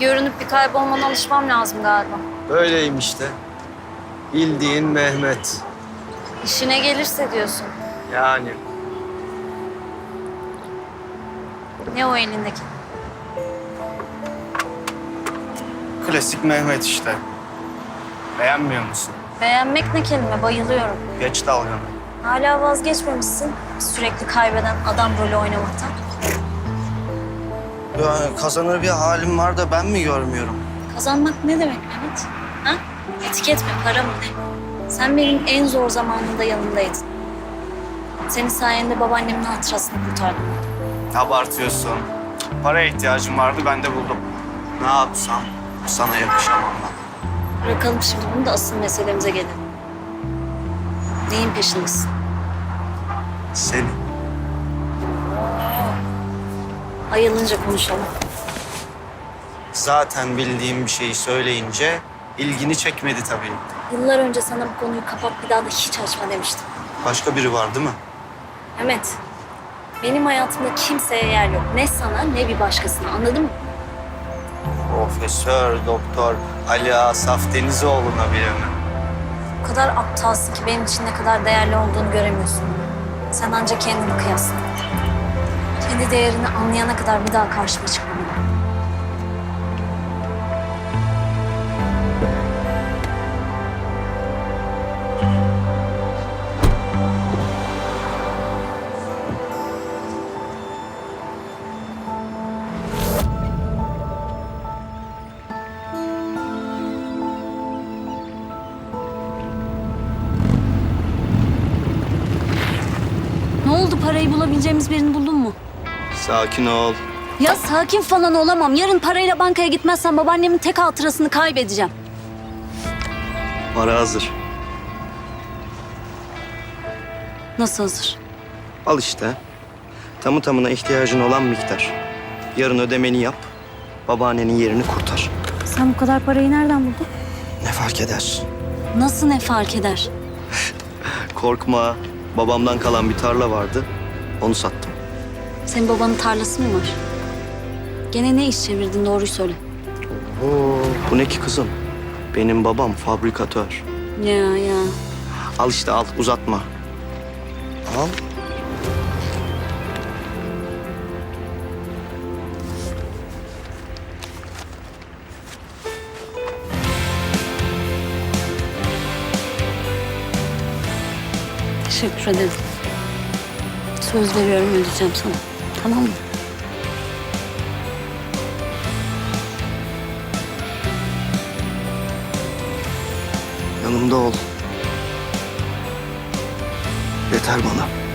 Görünüp bir kaybolmana alışmam lazım galiba. Öyleyim işte. Bildiğin Mehmet. İşine gelirse diyorsun. Yani. Ne o elindeki? Klasik Mehmet işte. Beğenmiyor musun? Beğenmek ne kelime, bayılıyorum. Geç dalganı. Hala vazgeçmemişsin sürekli kaybeden adam rolü oynamaktan. Yani kazanır bir halim var da ben mi görmüyorum? Kazanmak ne demek Mehmet? Ha? Etiket mi, para mı ne? Sen benim en zor zamanında yanımdaydın. Senin sayende babaannemin hatırasını kurtardım. Abartıyorsun. Paraya ihtiyacım vardı ben de buldum. Ne yapsam sana yakışamam ben. Bırakalım şimdi bunu da asıl meselemize gelelim. Neyin peşindesin? Seni. Ayılınca konuşalım. Zaten bildiğim bir şeyi söyleyince ilgini çekmedi tabii. Yıllar önce sana bu konuyu kapat bir daha da hiç açma demiştim. Başka biri var değil mi? Mehmet, benim hayatımda kimseye yer yok. Ne sana ne bir başkasına anladın mı? Profesör, doktor Ali Asaf Denizoğlu'na bile mi? O kadar aptalsın ki benim için ne kadar değerli olduğunu göremiyorsun. Sen ancak kendini kıyasla. Kendi değerini anlayana kadar bir daha karşıma çıkma. Ne oldu parayı bulabileceğimiz birini buldun mu? Sakin ol. Ya sakin falan olamam. Yarın parayla bankaya gitmezsem babaannemin tek hatırasını kaybedeceğim. Para hazır. Nasıl hazır? Al işte. Tamı tamına ihtiyacın olan miktar. Yarın ödemeni yap. Babaannenin yerini kurtar. Sen bu kadar parayı nereden buldun? Ne fark eder? Nasıl ne fark eder? Korkma. Babamdan kalan bir tarla vardı. Onu sattım. Senin babanın tarlası mı var? Gene ne iş çevirdin doğruyu söyle. Oo, bu ne ki kızım? Benim babam fabrikatör. Ya ya. Al işte al uzatma. Al. Teşekkür ederim. Söz veriyorum ödeyeceğim sana. Tamam mı? Yanımda ol. Yeter bana.